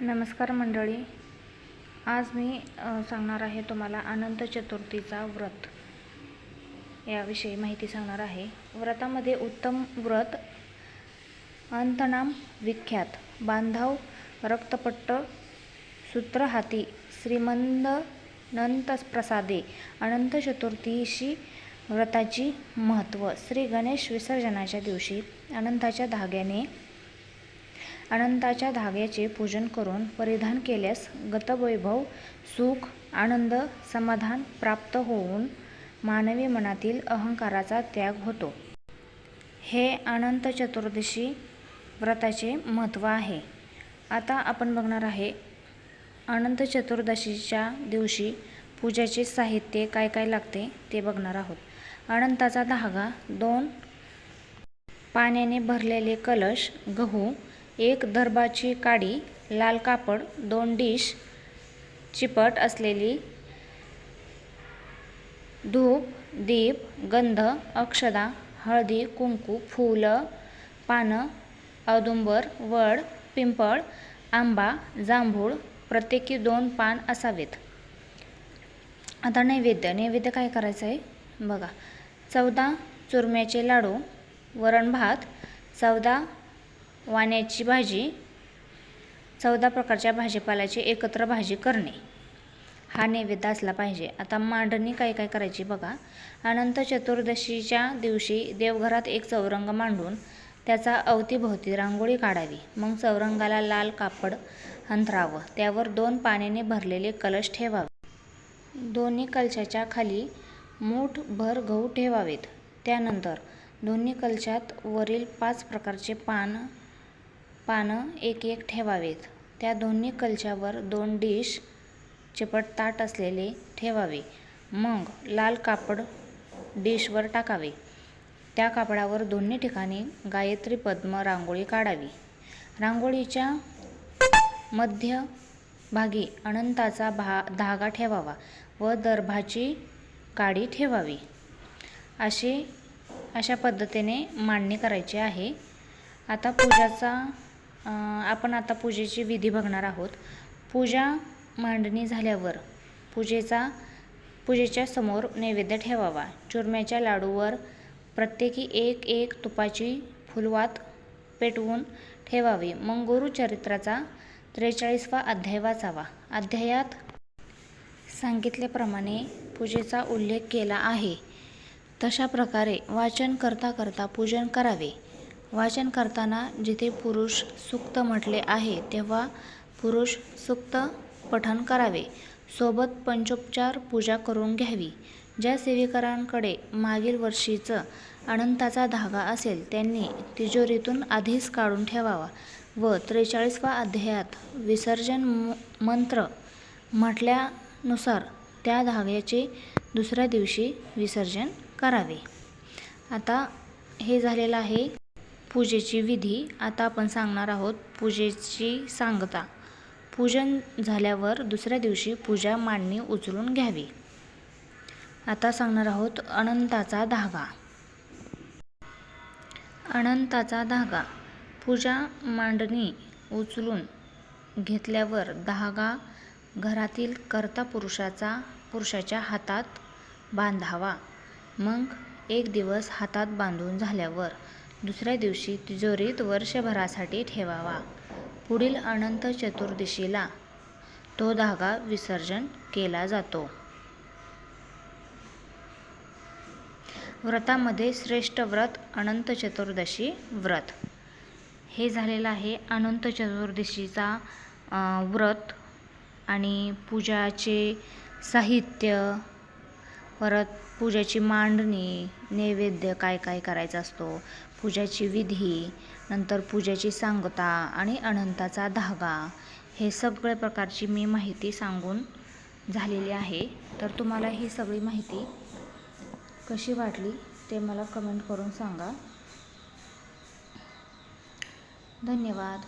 नमस्कार मंडळी. आज मी सांगणार आहे तुम्हाला अनंत चतुर्थीचा व्रत. याविषयी माहिती सांगणार आहे. व्रतामध्ये उत्तम व्रत अंतनाम विख्यात. बांधव रक्तपट्ट सूत्र हाती श्रीमंद नंत प्रसादे अनंत चतुर्थीशी व्रताची महत्त्व. श्री गणेश विसर्जनाच्या दिवशी अनंताच्या धाग्याने अनंताच्या धाग्याचे पूजन करून परिधान केल्यास गतवैभव सुख आनंद समाधान प्राप्त होऊन मानवी मनातील अहंकाराचा त्याग होतो. हे अनंत चतुर्दशी व्रताचे महत्त्व आहे. आता आपण बघणार आहे अनंत चतुर्दशीच्या दिवशी पूजेचे साहित्य काय काय लागते ते बघणार आहोत. अनंताचा धागा दोन पाण्याने भरलेले कलश गहू एक दर्भाची काडी लाल कापड दोन डिश चिपट असलेली धूप दीप गंध अक्षदा हळदी कुंकू फुलं पानं औदुंबर वड पिंपळ आंबा जांभूळ प्रत्येकी दोन पान असावेत. आता नैवेद्य नैवेद्य काय करायचं आहे? बघा. चौदा चुरम्याचे लाडू वरण भात चौदा वाण्याची भाजी चौदा प्रकारच्या भाजीपाल्याची एकत्र भाजी करणे. हा नैवेद्य असला पाहिजे. आता मांडणी काय काय करायची बघा. अनंत चतुर्दशीच्या दिवशी देवघरात एक चौरंग मांडून त्याचा अवतीभोवती रांगोळी काढावी. मग चौरंगाला लाल कापड अंथरावं. त्यावर दोन पाण्याने भरलेले कलश ठेवावे. दोन्ही कलशाच्या खाली मूठभर गहू ठेवावेत. त्यानंतर दोन्ही कलशात वरील पाच प्रकारचे पान पानं एक एक ठेवावेत. त्या दोन्ही कलशावर दोन डिश चिपट ताट असलेले ठेवावे. मग लाल कापड डिशवर टाकावे. त्या कापडावर दोन्ही ठिकाणी गायत्री पद्म रांगोळी काढावी. रांगोळीच्या मध्यभागी अनंताचा भा धागा ठेवावा व दर्भाची काडी ठेवावी. अशी अशा पद्धतीने मांडणी करायची आहे. आता पूजाचा आपण आता पूजेची विधी बघणार आहोत. पूजा मांडणी झाल्यावर पूजेचा पूजेच्या समोर नैवेद्य ठेवावा. चुरम्याच्या लाडूवर प्रत्येकी एक एक तुपाची फुलवात पेटवून ठेवावी. मग गुरुचरित्राचा त्रेचाळीसवा अध्याय वाचावा. अध्यायात सांगितल्याप्रमाणे पूजेचा उल्लेख केला आहे. तशा प्रकारे वाचन करता करता पूजन करावे. वाचन करताना जिथे पुरुष सुक्त म्हटले आहे तेव्हा पुरुष सुक्त पठण करावे. सोबत पंचोपचार पूजा करून घ्यावी. ज्या सेविकांकडे मागील वर्षीचं अनंताचा धागा असेल त्यांनी तिजोरीतून आधीच काढून ठेवावा व त्रेचाळीसवा अध्यायात विसर्जन मंत्र म्हटल्यानुसार त्या धाग्याचे दुसऱ्या दिवशी विसर्जन करावे. आता हे झालेलं आहे पूजेची विधी आता आपण सांगणार आहोत. पूजेची सांगता. पूजन झाल्यावर दुसऱ्या दिवशी पूजा मांडणी उचलून घ्यावी. आता सांगणार आहोत अनंताचा धागा. अनंताचा धागा. पूजा मांडणी उचलून घेतल्यावर धागा घरातील कर्ता पुरुषाचा पुरुषाच्या हातात बांधावा. मग एक दिवस हातात बांधून झाल्यावर दुसऱ्या दिवशी तिजोरीत वर्षभरासाठी ठेवावा. पुढील अनंत चतुर्दशीला तो धागा विसर्जन केला जातो. व्रतामध्ये श्रेष्ठ व्रत अनंत चतुर्दशी व्रत. हे झालेलं आहे अनंत चतुर्दशीचा व्रत आणि पूजाचे साहित्य परत पूजाची मांडणी नैवेद्य काय काय करायचा असतो पूजाची विधी नंतर पूजाची सांगता आणि अनंताचा धागा. हे सगळ्या प्रकारची मी माहिती सांगून झालेली आहे. तर तुम्हाला ही सगळी माहिती कशी वाटली ते मला कमेंट करून सांगा. धन्यवाद.